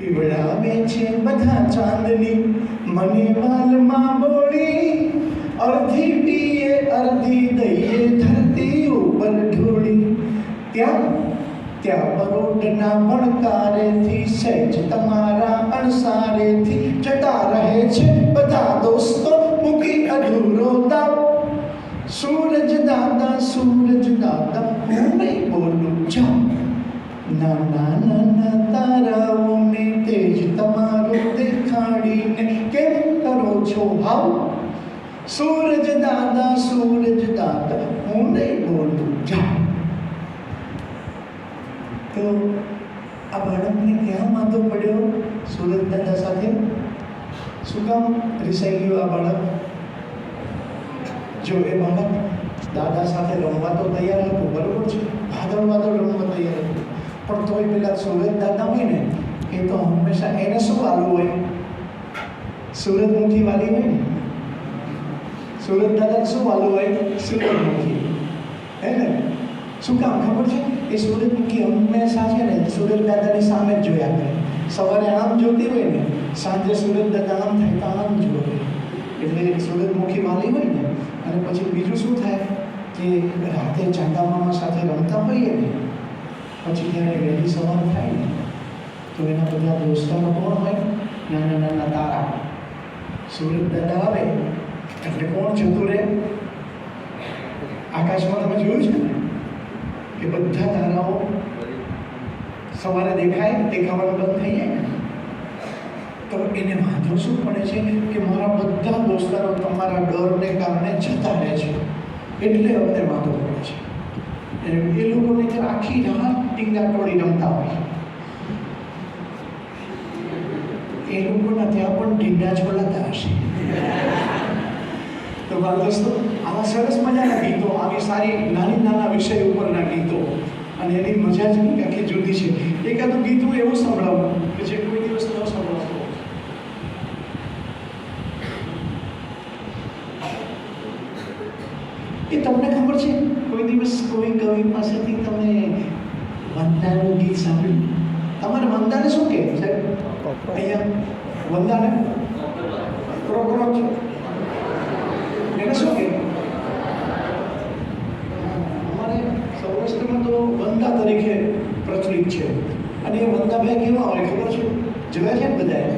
પીવડાવે છે બધા ચાંદની. મને વાલમાં બોળી, અડધી પીએ, અડધી દઈએ ધરતી ઉપર ઢોળી. ત્યાં ત્યાં પરોઢના ભણકારેથી સહેજ તમારા અણસારેથી જતા રહે છે બધા દોસ્તો, મૂકી અધૂરો દાવ સૂરજ દાદા સૂરજ દાદા, હું નહીં બોલું જાઉં. ના ના તેજ તમારો દેખાડીને કેમ કરો છો હાવ? સૂરજ દાદા સૂરજ દાદા, હું નહીં બોલું. જાઉં તો આ બાળકને ક્યાં વાંધો પડ્યો? સૂરજ દાદા સાથે? શું કામ રિસાઈ ગયું આ બાળક? જો એ બાળક દાદા સાથે રમવા તો તૈયાર હતું, બરોબર છે? વાદળ વાદળ રમવા તૈયાર હતું. પણ તોય પેલા સૂરજ દાદા હોય ને એ તો હંમેશા એને શું વાલું હોય? સુરતમુખી વાલી હોય ને? સુરત દાદા શું વાલું હોય? સુરતમુખી. હે ને? શું કામ ખબર છે? એ સૂરજમુખી હંમેશા છે ને સુરત દાદાની સામે જ જોયા કરે. સવારે આમ જોતી હોય ને, સાંજે સુરત દાદા આમ થાય તો આમ જોવે. એટલે સુરતમુખી વાલી હોય ને, અને પછી બીજું શું થાય? કે રાતે ચાંદા મામા સાથે રમતા હોઈએ ને, પછી ત્યારે વહેલી સવાર થાય ને તો એના બધા દોસ્તારો કોણ હોય? નાના નાના તારા. સૂરજ દાદા આવે? એટલે કોણ જતું રહે? આકાશમાં તમે જોયું છે ને? કે બધા તારાઓ સવારે દેખાય, દેખાવાનું બંધ થઈ જાય તો એને વાંધો શું પડે છે કે મારા બધા દોસ્તારો તમારા ડરને કારણે જતા રહે છે? એટલે અમને વાંધો પડે છે. એ લોકોને આખી રાત ટીંગા ટોળી રમતા હોય એ લોકોના ત્યાં પણ ઢીંડા છોડાતા હશે. તો બાળ દોસ્તો આવા સરસ મજાના ગીતો, આવી સારી નાની નાના વિષય ઉપરના ગીતો, અને એની મજા જ આખી જુદી છે. એકાદું ગીતું એવું સંભળાવું કે જે કોઈ દિવસ ન સંભળાવતો એ તમને ખબર છે? કોઈ દિવસ કોઈ કવિ પાસેથી તમે વંદાનું ગીત સાંભળ્યું? તમારે વંદાને શું કહે સાહેબ અહીંયા વંદાને ક્રોક્રોચ એને શું કહે અમારે સૌરાષ્ટ્રમાં તો વંદા તરીકે પ્રચલિત છે અને એ વંદાભાઈ કેવા હોય ખબર છે જોયા છે ને બધાએ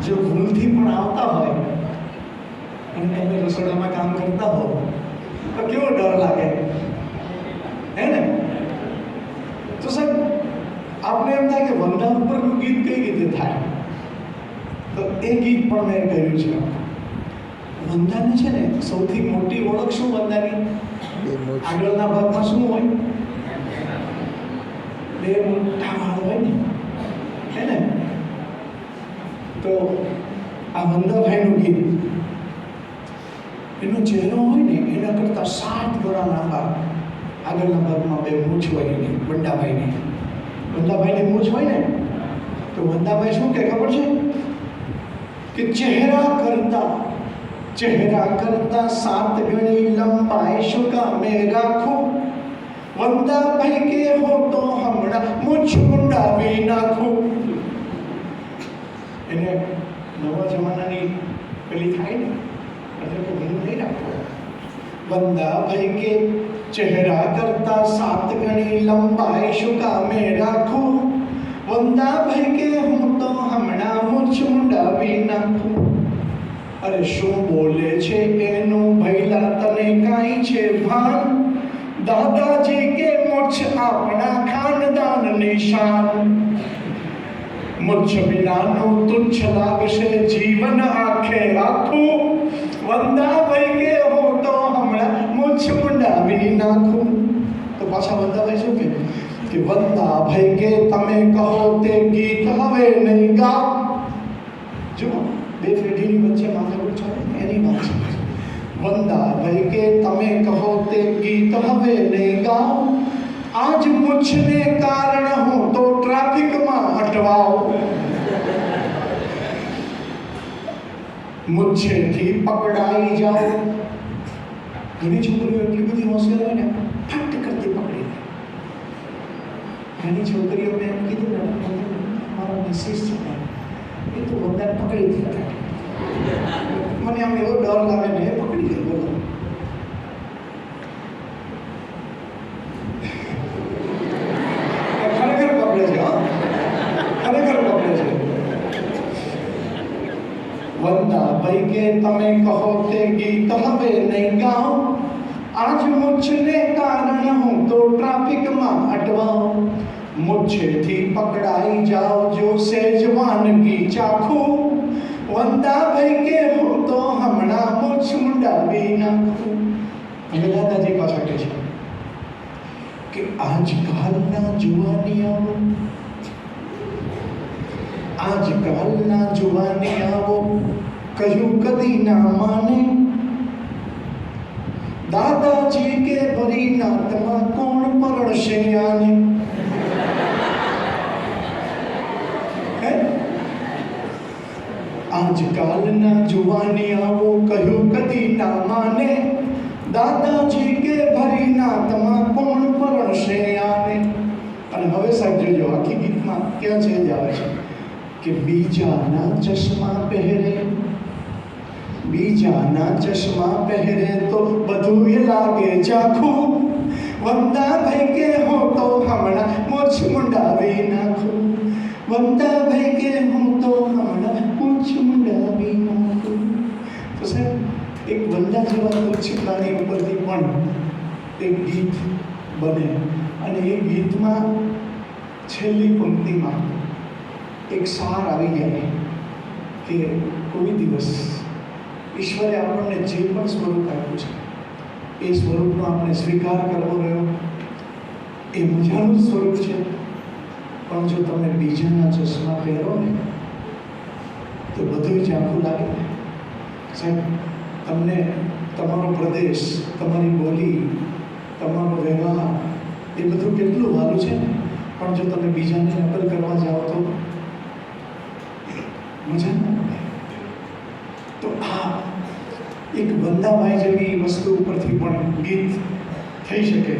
જો ભૂલથી પણ આવતા હોય અને તમે રસોડામાં કામ કરતા હો તો કેવો ડર લાગે હે ને તો સાહેબ આપણે એમ થાય કે વંદા ઉપરનું ગીત કઈ રીતે થાય તો એ ગીત પણ મેં કર્યું છે વંદાને છે ને સૌથી મોટી ઓળખ શું વંદાની આગળના ભાગમાં શું હોય બે મોટા વાળ હોય ને હે ને તો આ વંદાભાઈનું ગીત એનો ચહેરો હોય ને એના કરતાં સાત ગણા લાંબા આગળના ભાગમાં બે મૂછ હોય એની વંદાભાઈની વંદાભાઈની મૂછ હોય ને, તો વંદાભાઈ શું કહે ખબર છે? કે ચહેરા કરતા ચહેરા કરતા સાત ગણી લંબાઈ શું કામે રાખું વંદાભાઈ કે હો તો હમણાં મૂછ મુંડાવી નાખું. એને નવા જમાનાની પેલી થાય ને, એટલે કે હું નહીં રાખતો. વંદાભાઈ કે ચહેરા કરતા સાત ગણી લંબાઈ શું કામે રાખું? વંદાભાઈ કે હું તો હમણાં મૂછ મુંડાવી નાખું? અરે શું બોલે છે એનું ભૈલા? તને કાંઈ છે ભાન? દાદાજી કે મૂછ આપણા ખાનદાન નિશાન મુચ્છ વિનાનું તુચ્છ લાગશે જીવન આખે આખું વંદાભાઈ કે હું તો હમણાં મુચ્છ મુંડાવી નાખું તો પાછા વંદાભાઈ શું કે કે વંદાભાઈ કે તમે કહો તે ગીત હવે નહીં ગાઓ જુઓ બે પેઢીની વચ્ચે માથાકૂટ ચાલે ને એની વાત છે વંદાભાઈ કે તમે કહો તે ગીત હવે નહીં ગાઓ આજ મુછને કારણ હું તો ટ્રાફિકમાં અટવાઓ મુચ્છેથી પકડાઈ જાઓ ઘણી છોકરીઓ એટલી બધી હોશિયાર હોય ને, ફટ કરતી પકડી લે. ઘણી છોકરીઓ મેં એમ કીધું ને, મારો મેસેજ છે એ તો વધારે પકડી દીધા મને આમ એવો ડર લાગે ને, એ પકડી ગયો બોલો એ ખરેખર પકડે છે હા ખરેખર પકડે છે વંદા ભાઈ કે તમે કહો તે ગીત હવે નહીં ગાઉં આજ મુझને કારણ હું તો ટ્રાફિકમાં અટવાઉં. મુझથી પકડાઈ જાઓ જો સેજ વાનગી ચાખું. વંદા ભાઈ કે હું તો હમણાં મુછ મુંડાવી નાખું. એટલે દાદાજી કહે છે કે આજકાલના જુવાનિયાઓ આજકાલના જુવાનિયાઓ કહ્યું, કદી ના માને. દાદાજી કે, ભરી નાતમાં કોણ પરણશે આને? આજકાલના જુવાની આવો કહ્યું, કદી ના માને. દાદાજી કે, ભરી નાતમાં કોણ પરણશે આને? અને હવે સાહેબ જોજો, આખી ગીતમાં ક્યાં છે જ આવે છે કે, બીજાના ચશ્મા પહેરે બીજાના ચશ્મા પહેરે તો બધું એ લાગે ચાખું વંદા ભાઈ કે હું તો હમણાં મોછ મુંડાવી નાખું વંદા ભાઈ કે હું તો હમણાં મોછ મુંડાવી નાખું તો સાહેબ એક વંદા જેવા તુચ્છ પ્રાણી ઉપરથી પણ એક ગીત બને અને એ ગીતમાં છેલ્લી પંક્તિમાં એક સાર આવી જાય કે કોઈ દિવસ ઈશ્વરે આપણને જે પણ સ્વરૂપ આપ્યું છે, એ સ્વરૂપનો આપણે સ્વીકાર કરવો રહ્યો. એ મજાનું સ્વરૂપ છે. પણ જો તમે બીજાના ચશ્મા પહેરો ને, તો બધું આખું લાગે. સાહેબ, તમને તમારો પ્રદેશ, તમારી બોલી, તમારો વ્યવહાર, એ બધું કેટલું વાલું છે ને? પણ જો તમે બીજાને નકલ કરવા જાઓ તો? મજા ના તો આ એક વંદાભાઈ જેવી વસ્તુ ઉપરથી પણ ગીત થઈ શકે.